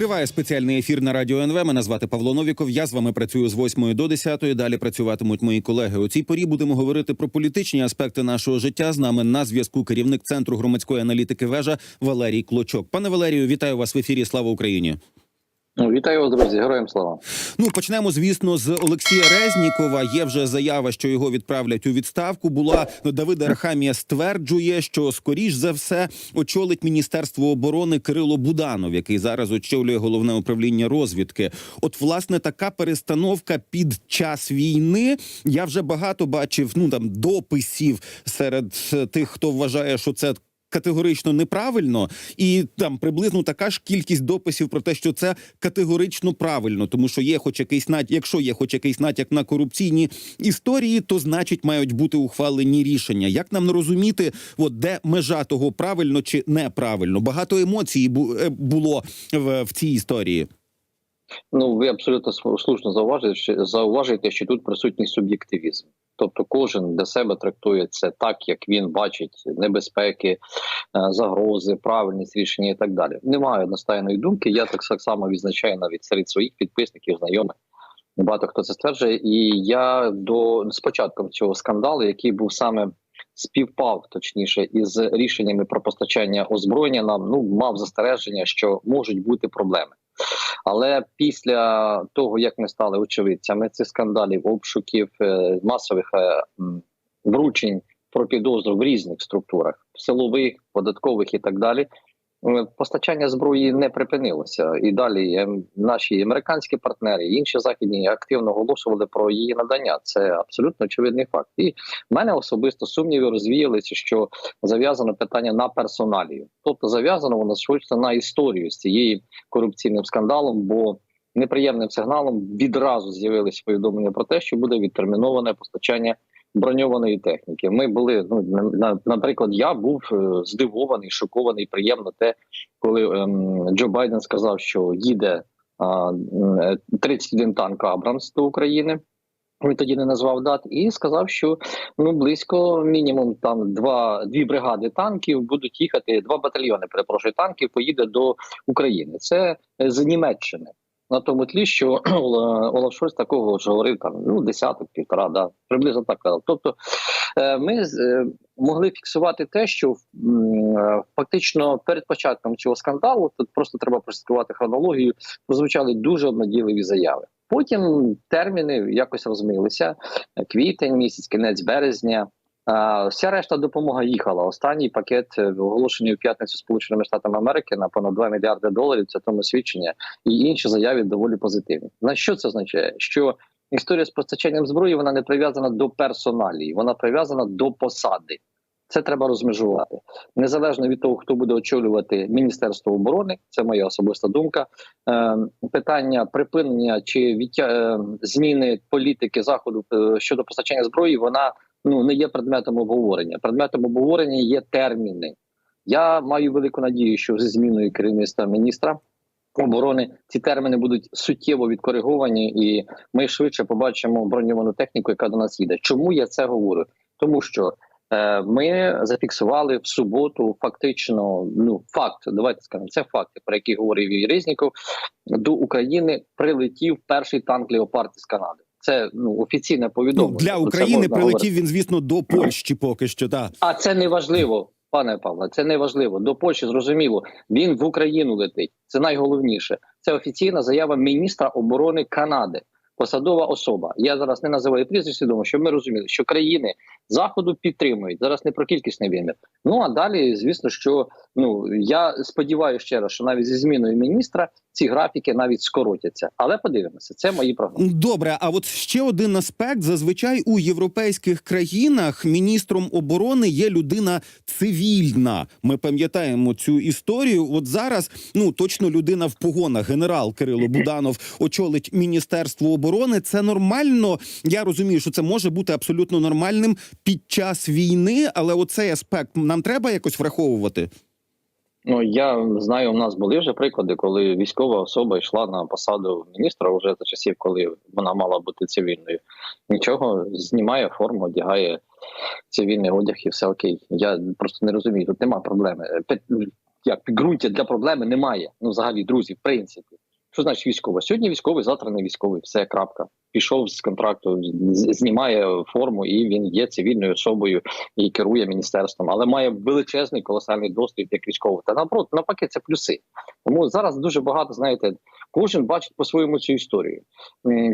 Триває спеціальний ефір на радіо НВ. Мене звати Павло Новіков. Я з вами працюю з 8 до 10. Далі працюватимуть мої колеги. У цій порі будемо говорити про політичні аспекти нашого життя. З нами на зв'язку керівник центру громадської аналітики вежа Валерій Клочок. Пане Валерію, вітаю вас в ефірі. Слава Україні. Ну, Вітаю вас, друзі, героям слава. Ну почнемо, звісно, з Олексія Резнікова. Є вже заява, що його відправлять у відставку. Була Давид Архамія стверджує, що скоріш за все очолить міністерство оборони Кирило Буданов, який зараз очолює головне управління розвідки. От, власне, така перестановка під час війни. Я вже багато бачив ну там дописів серед тих, хто вважає, що це. Категорично неправильно, і там приблизно така ж кількість дописів про те, що це категорично правильно, тому що є, хоч якийсь натяк, якщо є хоч якийсь натяк на корупційні історії, то значить мають бути ухвалені рішення. Як нам розуміти, от де межа того правильно чи неправильно? Багато емоцій е, було в, в цій історії. Ну, ви абсолютно слушно зауважуєте, що, зауважуєте, що тут присутній суб'єктивізм. Тобто кожен для себе трактує це так, як він бачить небезпеки, е, загрози, правильність рішення і так далі. Немає одностайної думки. Я так само відзначаю навіть серед своїх підписників, знайомих. Багато хто це стверджує. І я до з початком цього скандалу, який був саме співпав, точніше, із рішеннями про постачання озброєння, нам ну мав застереження, що можуть бути проблеми. Але після того, як ми стали очевидцями цих скандалів, обшуків, е, масових е, вручень про підозру в різних структурах силових, податкових і так далі. Постачання зброї не припинилося, і далі е, наші американські партнери, і інші західні активно оголошували про її надання. Це абсолютно очевидний факт. І в мене особисто сумніви розвіялися, що зав'язано питання на персоналію, тобто зав'язано воно швидше на історію з цією корупційним скандалом, бо неприємним сигналом відразу з'явилися повідомлення про те, що буде відтерміноване постачання броньованої техніки. Ми були ну на, на- наприклад, я був е, здивований, шокований. Приємно те, коли ем, Джо Байден сказав, що їде а, м, е, 31 танк Абрамс до України. Він тоді не назвав дат і сказав, що ну близько мінімум там два дві бригади танків будуть їхати. Два батальйони перепрошую танків поїде до України. Це з Німеччини. На тому тлі, що Олаф Шольц такого ж говорив там ну десяток, півтора, да приблизно так казав. Тобто е, ми е, могли фіксувати те, що е, фактично перед початком цього скандалу тут просто треба прослідкувати хронологію. Прозвучали дуже обнадійливі заяви. Потім терміни якось розмилися. Квітень, місяць, кінець березня. А, Вся решта допомога їхала. Останній пакет е, оголошений у п'ятницю Сполученими Штатами Америки на понад 2 мільярди доларів. Це тому свідчення, і інші заяви доволі позитивні. На що це означає? Що історія з постачанням зброї вона не прив'язана до персоналії, вона прив'язана до посади. Це треба розмежувати незалежно від того, хто буде очолювати міністерство оборони. Це моя особиста думка. Е, питання припинення чи е, зміни політики заходу е, щодо постачання зброї. Вона ну не є предметом обговорення. Предметом обговорення є терміни. Я маю велику надію, що зі зміною керівництва міністра оборони ці терміни будуть суттєво відкориговані, і ми швидше побачимо броньовану техніку, яка до нас їде. Чому я це говорю? Тому що е, ми зафіксували в суботу фактично ну факт. Давайте скажемо, це факти, про які говорив Резніков. До України прилетів перший танк Леопард з Канади. Це ну офіційне Ну, для України прилетів говорити. він, звісно, до Польщі поки що. Так. А це не важливо, пане Павло. Це не важливо. До Польщі зрозуміло. Він в Україну летить. Це найголовніше. Це офіційна заява міністра оборони Канади. Посадова особа. Я зараз не називаю прізвище, думаю, що ми розуміли, що країни заходу підтримують зараз не про кількісний вимір. Ну а далі, звісно, що ну я сподіваюся ще раз, що навіть зі зміною міністра ці графіки навіть скоротяться. Але подивимося, це мої прогнози. Добре, а от ще один аспект: зазвичай у європейських країнах міністром оборони є людина цивільна. Ми пам'ятаємо цю історію. От зараз ну точно людина в погонах, генерал Кирило Буданов очолить міністерство оборони. Це нормально. Я розумію, що це може бути абсолютно нормальним під час війни, але оцей аспект нам треба якось враховувати. Ну я знаю, у нас були вже приклади, коли військова особа йшла на посаду міністра вже за часів, коли вона мала бути цивільною. Нічого знімає форму, одягає цивільний одяг і все окей. Я просто не розумію. Тут нема проблеми. Як підґрунтя для проблеми немає. Ну, взагалі, друзі, в принципі. Що значить військовий? Сьогодні військовий, завтра не військовий. Все крапка. Пішов з контракту, знімає форму, і він є цивільною особою і керує міністерством, але має величезний колосальний досвід як військовий. Та наоборот, навпаки, це плюси. Тому зараз дуже багато знаєте, кожен бачить по-своєму цю історію.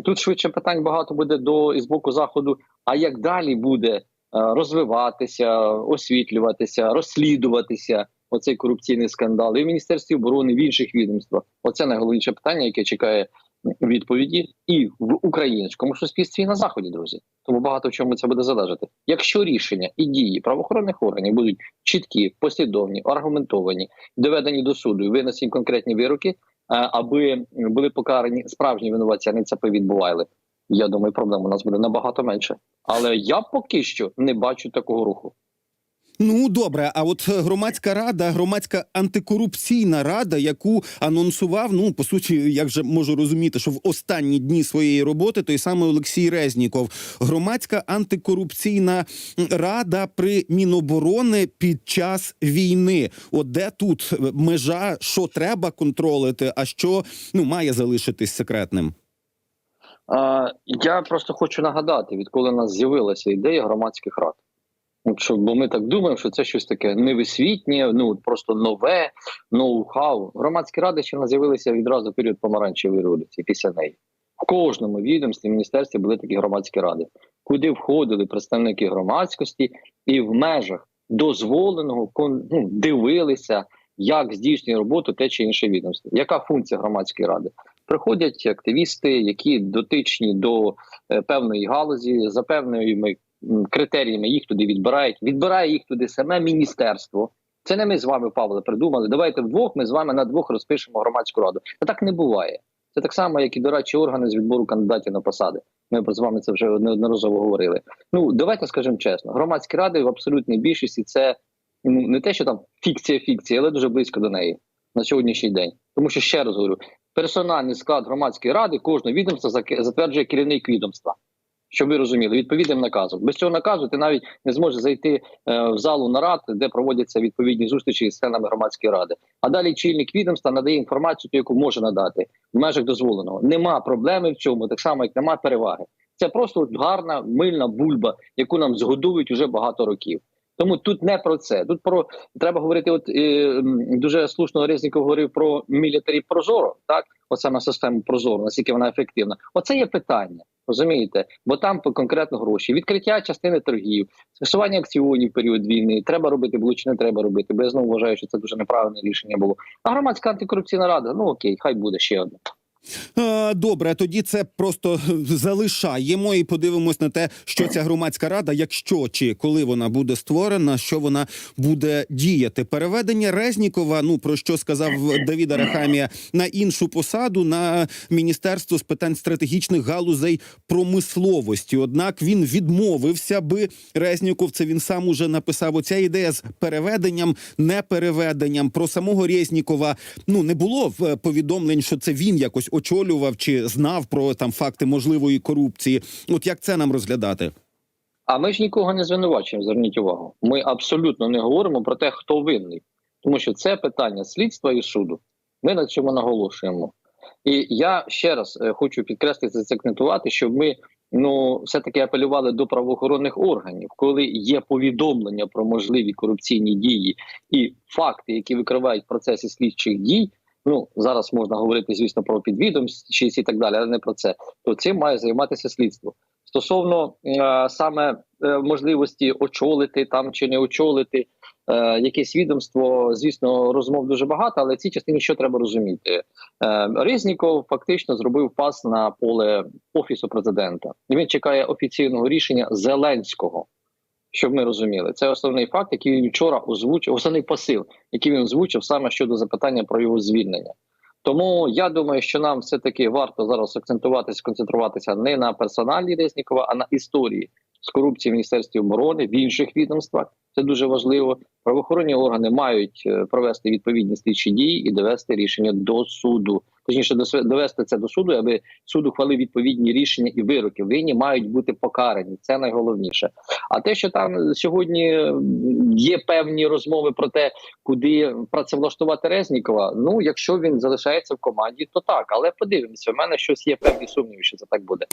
Тут швидше питань багато буде до і з боку заходу. А як далі буде е, розвиватися, освітлюватися, розслідуватися оцей корупційний скандал і в міністерстві оборони, в інших відомствах? Оце найголовніше питання, яке чекає відповіді і в українському суспільстві, і на заході, друзі. Тому багато в чому це буде залежати. Якщо рішення і дії правоохоронних органів будуть чіткі, послідовні, аргументовані, доведені до суду, і винесені конкретні вироки, е, аби були покарані справжні винуватці, а не це відбували. Я думаю, проблем у нас буде набагато менше. Але я поки що не бачу такого руху. Ну добре, а от е, громадська рада, громадська антикорупційна рада, яку анонсував, ну по суті, як же можу розуміти, що в останні дні своєї роботи той самий Олексій Резніков, громадська антикорупційна рада при Міноборони під час війни. От де тут е, межа, що треба контролити, а що ну має залишитись секретним? Я просто хочу нагадати, відколи у нас з'явилася ідея громадських рад. Що, бо ми так думаємо, що це щось таке невисвітнє, ну просто нове, ноу-хау. Громадські ради ще в з'явилися відразу період помаранчевої революції після неї. В кожному відомстві, міністерстві були такі громадські ради, куди входили представники громадськості і в межах дозволеного ну, дивилися, як здійснює роботу те чи інше відомство. Яка функція громадської ради? Приходять активісти, які дотичні до е, певної галузі, за певними м, критеріями їх туди відбирають. Відбирає їх туди саме міністерство. Це не ми з вами, Павле, придумали. Давайте вдвох ми з вами на двох розпишемо громадську раду. Та так не буває. Це так само, як і дорадчі органи з відбору кандидатів на посади. Ми з вами це вже неодноразово говорили. Ну давайте скажемо чесно: громадські ради в абсолютній більшості це ну, не те, що там фікція фікція, але дуже близько до неї на сьогоднішній день. Тому що ще раз говорю, персональний склад громадської ради кожного відомства затверджує керівник відомства. Щоб ви розуміли, відповідним наказом. Без цього наказу ти навіть не зможеш зайти е, в залу нарад, де проводяться відповідні зустрічі з членами громадської ради. А далі чільник відомства надає інформацію, яку може надати в межах дозволеного. Нема проблеми в цьому, так само як нема переваги. Це просто гарна мильна бульба, яку нам згодують уже багато років. Тому тут не про це. Тут про треба говорити. От е, дуже слушно Резніков говорив про мілітарі Прозоро, так от саме систему Прозоро, наскільки вона ефективна. Оце є питання. Розумієте, бо там конкретно гроші, відкриття частини торгів, скасування акціонів в період війни. Треба робити, було чи не треба робити. Бо я знову вважаю, що це дуже неправильне рішення було. А громадська антикорупційна рада, ну окей, хай буде ще одне. Добре, тоді це просто залишаємо і подивимось на те, що ця громадська рада, якщо чи коли вона буде створена, що вона буде діяти. Переведення Резнікова, ну про що сказав Давід Арахамія, на іншу посаду на міністерство з питань стратегічних галузей промисловості. Однак він відмовився би Резніков. Це він сам уже написав. Оця ідея з переведенням, не переведенням про самого Резнікова. Ну не було повідомлень, що це він якось очолював чи знав про там факти можливої корупції. От як це нам розглядати? А ми ж нікого не звинувачуємо. Зверніть увагу. Ми абсолютно не говоримо про те, хто винний, тому що це питання слідства і суду. Ми на цьому наголошуємо. І я ще раз е, хочу підкреслити закцентувати, щоб ми ну все таки апелювали до правоохоронних органів, коли є повідомлення про можливі корупційні дії і факти, які викривають в процесі слідчих дій. Ну зараз можна говорити, звісно, про підвідомчість і так далі, але не про це. То цим має займатися слідство. Стосовно е, саме е, можливості очолити там чи не очолити е, якесь відомство, звісно, розмов дуже багато, але в цій частині що треба розуміти? Е, Резніков фактично зробив пас на поле офісу президента, він чекає офіційного рішення Зеленського. Щоб ми розуміли, це основний факт, який він вчора озвучив, основний посил, який він озвучив саме щодо запитання про його звільнення. Тому я думаю, що нам все таки варто зараз акцентуватися, концентруватися не на персоналі Резнікова, а на історії з корупції в міністерстві оборони в інших відомствах. Це дуже важливо. Правоохоронні органи мають е, провести відповідні слідчі дії і довести рішення до суду. Точніше довести це до суду, аби суд ухвалив відповідні рішення і вироки. Винні мають бути покарані. Це найголовніше. А те, що там сьогодні є певні розмови про те, куди працевлаштувати Резнікова. Ну, якщо він залишається в команді, то так. Але подивимося, в мене щось є певні сумніви, що це так буде.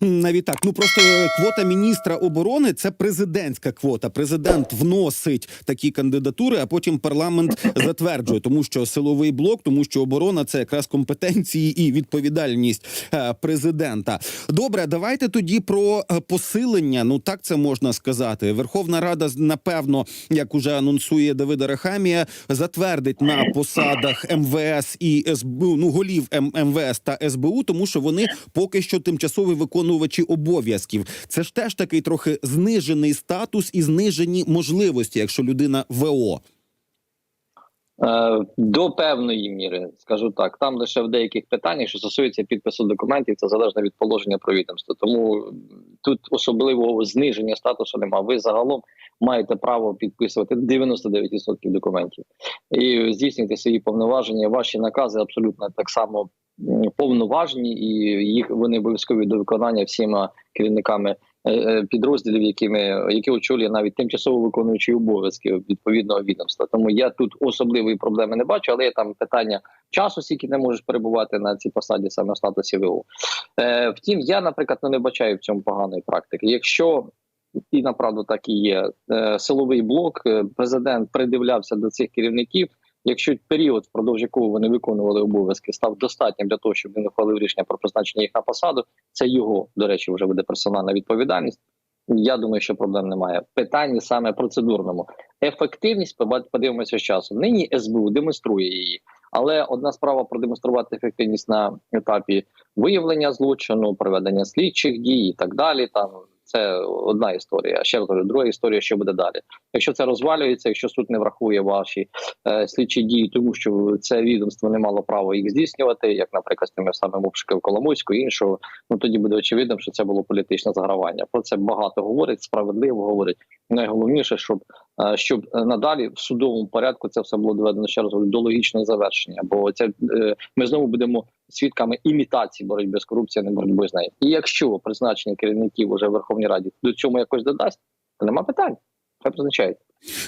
Навіть так. Ну просто е, квота міністра оборони це президентська квота. Президент вносить такі кандидатури, а потім парламент затверджує, тому що силовий блок, тому що оборона це якраз компетенції і відповідальність е, президента. Добре, давайте тоді про е, посилення. Ну так це можна сказати. Верховна Рада напевно, як уже анонсує Давид Арахамія, затвердить на посадах МВС і СБУ, ну голів МВС та СБУ, тому що вони поки що тимчасові виконувачі обов'язків. Це ж теж такий трохи знижений статус і знижені можливості, якщо людина ВО. Е, До певної міри, скажу так, там лише в деяких питаннях, що стосується підпису документів, це залежно від положення про відомство. Тому тут особливого зниження статусу немає. Ви загалом маєте право підписувати 99% документів і здійснювати свої повноваження. Ваші накази абсолютно так само повноважні, і їх вони обов'язкові до виконання всіма керівниками е, е, підрозділів, якими які очолює навіть тимчасово виконуючі обов'язки відповідного відомства. Тому я тут особливої проблеми не бачу, але є там питання часу, скільки не можеш перебувати на цій посаді саме в статусі ВО. Е, втім, я, наприклад, не бачаю в цьому поганої практики. Якщо і направду так і є е, силовий блок, президент придивлявся до цих керівників. Якщо період, впродовж якого вони виконували обов'язки, став достатнім для того, щоб він ухвалив рішення про призначення їх на посаду, це його, до речі, вже буде персональна відповідальність. Я думаю, що проблем немає. Питання саме процедурному. Ефективність подивимося з часом. Нині СБУ демонструє її, але одна справа продемонструвати ефективність на етапі виявлення злочину, проведення слідчих дій і так далі. Там це одна історія. Ще раз кажу, друга історія, що буде далі. Якщо це розвалюється, якщо суд не врахує ваші е, слідчі дії, тому що це відомство не мало права їх здійснювати, як, наприклад, з тими самим обшуком Коломойську і іншого, ну тоді буде очевидно, що це було політичне загравання. Про це багато говорять, справедливо говорять. Найголовніше, щоб е, щоб е, надалі в судовому порядку це все було доведено ще раз до логічного завершення. Бо це е, ми знову будемо свідками імітації боротьби з корупцією, не боротьби з нею. І якщо призначення керівників уже в Верховній Раді до цьому якось додасть, то нема питань. Хай призначають.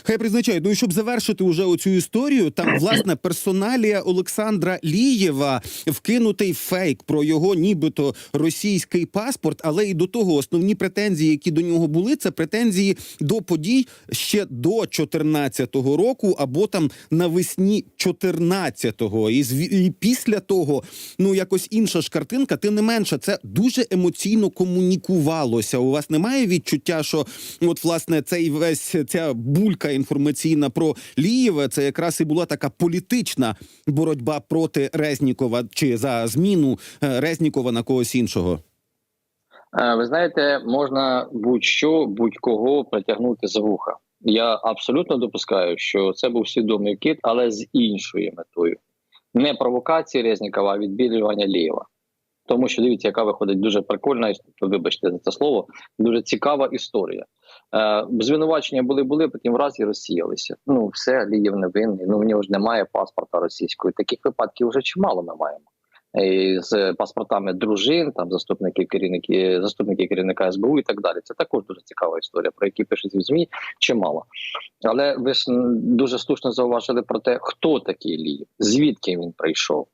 Хай призначають. Ну і щоб завершити уже оцю історію, там власне персоналія Олександра Лієва вкинутий фейк про його нібито російський паспорт, але і до того основні претензії, які до нього були, це претензії до подій ще до 14-го року, або там навесні 14-го. І, зві- і після того, ну якось інша ж картинка. Тим не менше, це дуже емоційно комунікувалося. У вас немає відчуття, що от власне цей весь ця булька інформаційна про Лієва, це якраз і була така політична боротьба проти Резнікова чи за зміну е, Резнікова на когось іншого. Е, Ви знаєте, можна будь-що, будь-кого притягнути за вуха. Я абсолютно допускаю, що це був свідомий кит, але з іншою метою. Не провокації Резнікова, а відбілювання Лєва. Тому що дивіться, яка виходить дуже прикольна, вибачте за це слово, дуже цікава історія. Е, звинувачення були, були, потім враз і розсіялися. Ну, все, Лієв не винний. Ну, в нього ж немає паспорта російської. Таких випадків вже чимало ми маємо. І з паспортами дружин, там заступників керівники, заступники керівника СБУ і так далі. Це також дуже цікава історія, про які пишуть в змі чимало. Але ви ж дуже слушно зауважили про те, хто такий Ліїв, звідки він прийшов,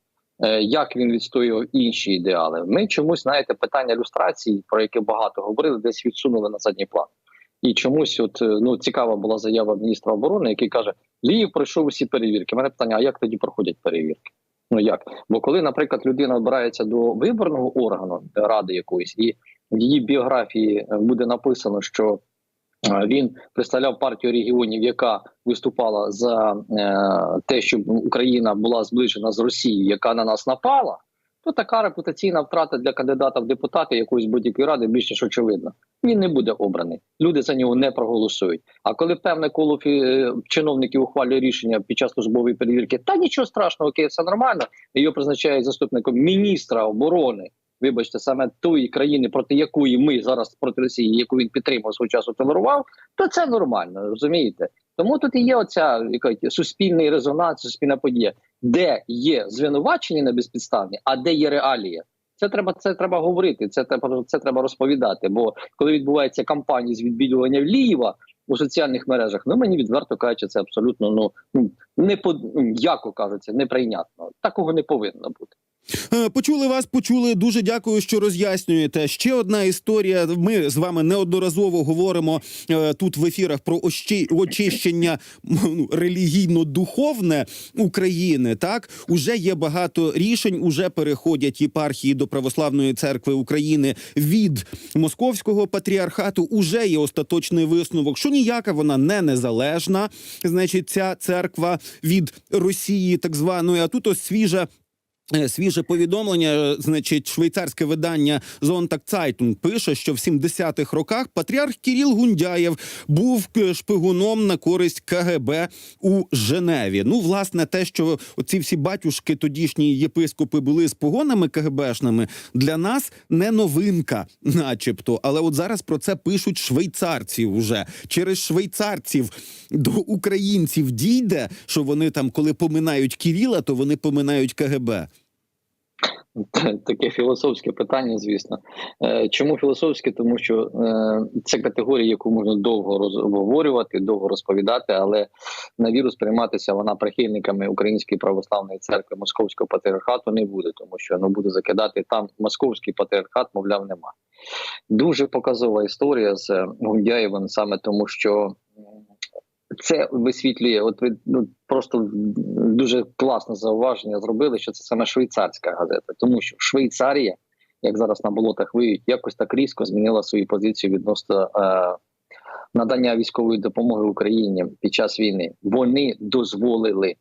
як він відстоював інші ідеали. Ми чомусь знаєте питання люстрації, про яке багато говорили, десь відсунули на задній план. І чомусь, от е, ну цікава була заява міністра оборони, який каже: Ліїв пройшов усі перевірки. У Мене питання: а як тоді проходять перевірки? Ну як? Бо коли, наприклад, людина обирається до виборного органу е, ради якоїсь, і в її біографії е, буде написано, що е, він представляв партію регіонів, яка виступала за е, те, щоб Україна була зближена з Росією, яка на нас напала. То така репутаційна втрата для кандидата в депутати якоїсь будь-якої ради більш ніж очевидно. Він не буде обраний. Люди за нього не проголосують. А коли певне коло е, чиновників ухвалює рішення під час службової перевірки, та нічого страшного, окей, все нормально. Його призначають заступником міністра оборони. Вибачте, саме тої країни, проти якої ми зараз проти Росії, яку він підтримав свого часу толерував, то це нормально, розумієте? Тому тут і є оця яка, суспільний резонанс, суспільна подія. де є звинувачення на безпідставні, а де є реалія. Це треба це треба говорити. Це треба це треба розповідати. Бо коли відбувається кампанія з відбілювання Лієва у соціальних мережах, ну мені відверто кажучи, це абсолютно ну не по ну, яко кажеться, неприйнятно. Такого не повинно бути. Е, Почули вас, почули. Дуже дякую, що роз'яснюєте. Ще одна історія. Ми з вами неодноразово говоримо е, тут в ефірах про очищення ну, релігійно-духовне України. Так уже є багато рішень. Уже переходять єпархії до православної церкви України від московського патріархату. Уже є остаточний висновок, що ніяка вона не незалежна. Значить, ця церква від Росії, так званої. А тут ось свіжа Свіже повідомлення, е, значить, швейцарське видання Зонтак Цайтунг пише, що в 70-х роках патріарх Кіріл Гундяєв був е, шпигуном на користь КГБ у Женеві. Ну, власне, те, що оці всі батюшки, тодішні єпископи, були з погонами КГБшними, для нас не новинка, начебто. Але от зараз про це пишуть швейцарці вже через швейцарців до українців дійде, що вони там, коли поминають Кіріла, то вони поминають КГБ. Таке філософське питання, звісно. Е, Чому філософське? Тому що е, це категорія, яку можна довго розговорювати, довго розповідати, але на віру сприйматися вона прихильниками Української православної церкви Московського патріархату не буде, тому що ну буде закидати там московський патріархат, мовляв, нема. Дуже показова історія з Гундяєвим, саме тому, що це висвітлює. От ви ну просто дуже класне зауваження зробили, що це саме швейцарська газета, тому що Швейцарія, як зараз на болотах виють, якось так різко змінила свою позицію відносно е, надання військової допомоги Україні під час війни. Вони дозволили.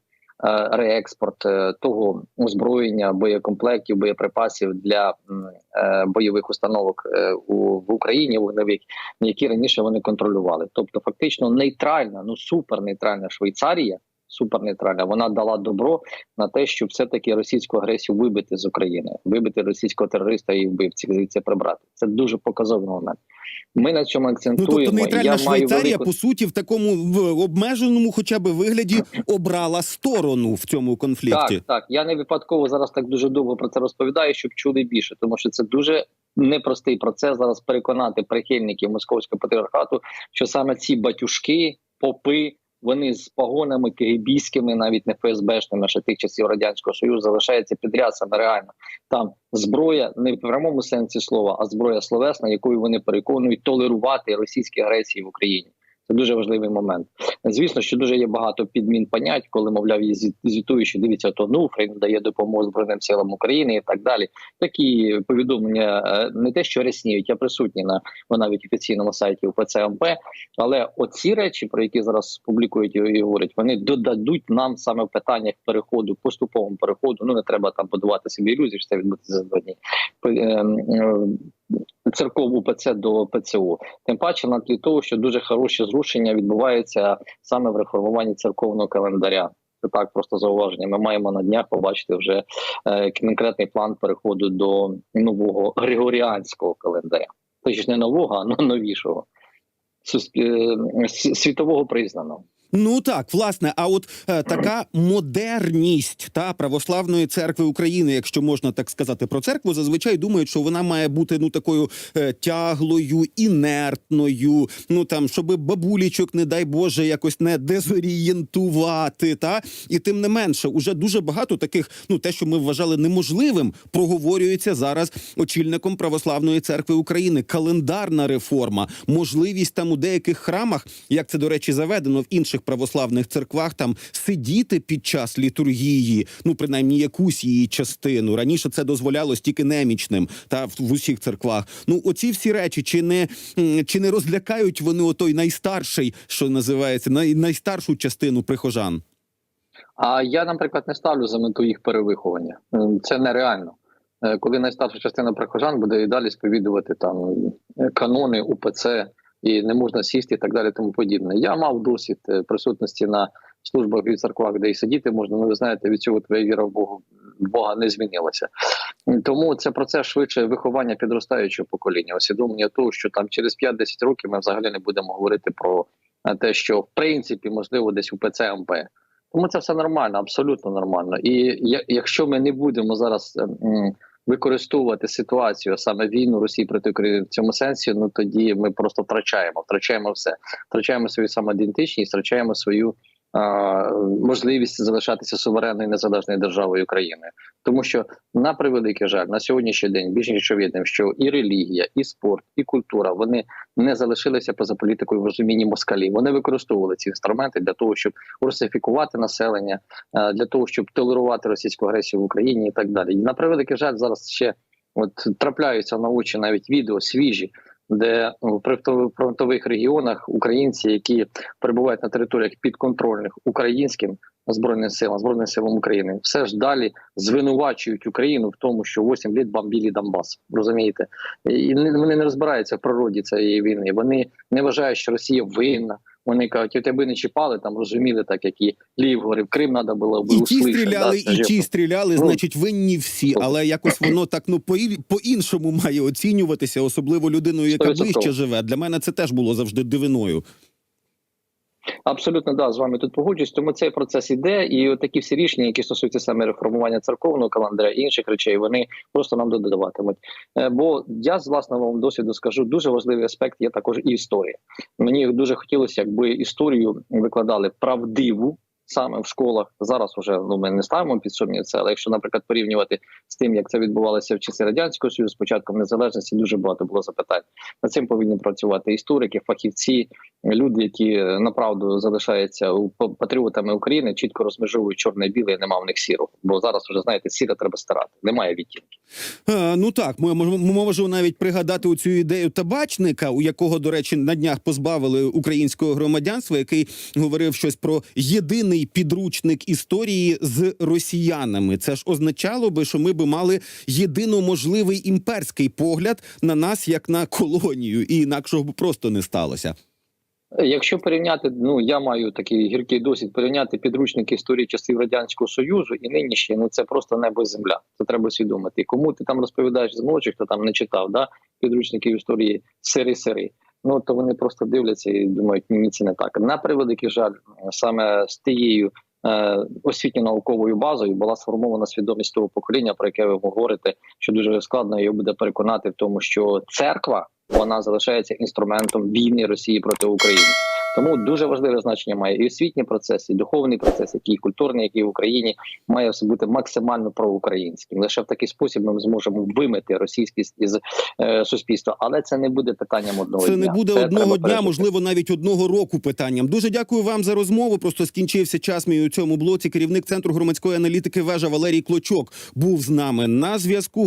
Е, Реекспорт е, того озброєння, боєкомплектів, боєприпасів для е, бойових установок в Україні вогневих, які раніше вони контролювали. Тобто, фактично нейтральна, ну супернейтральна Швейцарія, супернейтральна, вона дала добро на те, щоб все таки російську агресію вибити з України, вибити російського терориста і вбивців, звідси прибрати. Це дуже показовий момент. Ми на цьому Ну акцентуємо. тобто нейтральна Я Швейцарія, велику... по суті, в такому в обмеженому, хоча б вигляді, обрала сторону в цьому конфлікті. Так, так. Я не випадково зараз так дуже довго про це розповідаю, щоб чули більше, тому що це дуже непростий процес зараз переконати прихильників московського патріархату, що саме ці батюшки, попи. Вони з погонами кигибійськими, навіть не ФСБшними, ще тих часів радянського союзу залишаються підрядцями. Реально там зброя не в прямому сенсі слова, а зброя словесна, якою вони переконують толерувати російські агресії в Україні. Це дуже важливий момент. Звісно, що дуже є багато підмін понять, коли мовляв є звіт- звітують, що дивіться, то ну Україна дає допомогу збройним силам України і так далі. Такі повідомлення е, не те, що рясніють, а присутні на навіть офіційному сайті УПЦ МП. Але оці речі, про які зараз публікують і говорять, вони додадуть нам саме в питаннях переходу, поступовому переходу. Ну не треба там будувати собі ілюзії, що це відбудеться за два дні. Церков УПЦ до ПЦУ, тим паче на тлі того, що дуже хороші зрушення відбуваються саме в реформуванні церковного календаря. Це так просто зауваження. Ми маємо на днях побачити вже е, конкретний план переходу до нового григоріанського календаря, тобто не нового, а новішого суспі- е, світового признаного. Ну так, власне, а от е, така модерність та православної церкви України, якщо можна так сказати про церкву, зазвичай думають, що вона має бути ну такою е, тяглою, інертною. Ну там, щоб бабулічок, не дай Боже, якось не дезорієнтувати. Та і тим не менше, уже дуже багато таких, ну те, що ми вважали неможливим, проговорюється зараз очільником православної церкви України. Календарна реформа, можливість там у деяких храмах, як це до речі, заведено в інших православних церквах, там сидіти під час літургії, ну принаймні якусь її частину. Раніше це дозволялось тільки немічним та в, усіх церквах. Ну оці всі речі, чи не чи не розлякають вони отой найстарший, що називається, най, найстаршу частину прихожан? А я, наприклад, не ставлю за мету їх перевиховання. Це нереально. Е, Коли найстарша частина прихожан буде і далі сповідувати там е, канони УПЦ і не можна сісти і так далі, тому подібне. Я мав досвід е, присутності на службах і церквах, де і сидіти можна. Ну ви знаєте, від цього твоя віра в Богу в Бога не змінилася. Тому це процес швидше виховання підростаючого покоління, усвідомлення того, що там через 5-10 років ми взагалі не будемо говорити про е, те, що в принципі можливо десь у ПЦ МП. Тому це все нормально, абсолютно нормально. І якщо ми не будемо зараз ем, використовувати ситуацію, саме війну Росії проти України в цьому сенсі, ну тоді ми просто втрачаємо, втрачаємо все, втрачаємо свою самоідентичність, втрачаємо свою. Можливість залишатися суверенною незалежною державою України, тому що на превеликий жаль, на сьогоднішній день більш ніж очевидним, що і релігія, і спорт, і культура вони не залишилися поза політикою в розумінні москалів. Вони використовували ці інструменти для того, щоб русифікувати населення, для того, щоб толерувати російську агресію в Україні і так далі. І на превеликий жаль, зараз ще от трапляються на очі навіть відео свіжі. Де в фронтових регіонах українці, які перебувають на територіях підконтрольних українським збройним силам, збройним силам України, все ж далі звинувачують Україну в тому, що 8 літ бомбілі Донбас. Розумієте, і вони не розбираються в природі цієї війни. Вони не вважають, що Росія винна. Вони кажуть, от якби не чіпали, там розуміли, так як і Лів говорив, Крим треба було І ті стріляли, да, і ті стріляли, Ну, значить, винні всі, але якось воно так ну по по-іншому має оцінюватися, особливо людиною, яка 100%. ближче живе. Для мене це теж було завжди дивиною. Абсолютно да, з вами тут погоджуюсь. Тому цей процес іде, і такі всі рішення, які стосуються саме реформування церковного календаря і інших речей, вони просто нам додаватимуть. Е, Бо я з власного досвіду скажу, дуже важливий аспект є також і історія. Мені дуже хотілося, якби історію викладали правдиву. Саме в школах зараз вже ну ми не ставимо під сумнів це, але якщо, наприклад, порівнювати з тим, як це відбувалося в часи радянського союзу, з початком незалежності, дуже багато було запитань. Над цим повинні працювати історики, фахівці, люди, які е, направду залишаються патріотами України, чітко розмежовують чорне і біле, нема в них сірого. Бо зараз вже знаєте, сіре треба стирати. Немає відтінків. Е, ну так, ми мож- можу навіть пригадати оцю ідею табачника, у якого, до речі, на днях позбавили українського громадянства, який говорив щось про єдиний підручник історії з росіянами. Це ж означало би, що ми би мали єдино можливий імперський погляд на нас як на колонію, і інакшого б просто не сталося. Якщо порівняти, ну я маю такий гіркий досвід порівняти підручники історії часів радянського союзу і нинішні, ну це просто небо і земля. Це треба усвідомити. І Кому ти там розповідаєш з молодших, хто там не читав, да підручників історії сири сири. Ну то вони просто дивляться і думають, ні, це не так. На превеликий жаль, саме з тією е, освітньо-науковою базою була сформована свідомість того покоління, про яке ви говорите, що дуже складно його буде переконати в тому, що церква вона залишається інструментом війни Росії проти України. Тому дуже важливе значення має і освітній процес, і духовний процес, який культурний, який в Україні має бути максимально проукраїнським. Лише в такий спосіб ми зможемо вимити російськість із е, суспільства, але це не буде питанням одного Це дня. не буде Це одного дня, можливо, навіть одного року питанням. Дуже дякую вам за розмову. Просто скінчився час мій у цьому блоці. Керівник центру громадської аналітики вежа Валерій Клочок був з нами на зв'язку.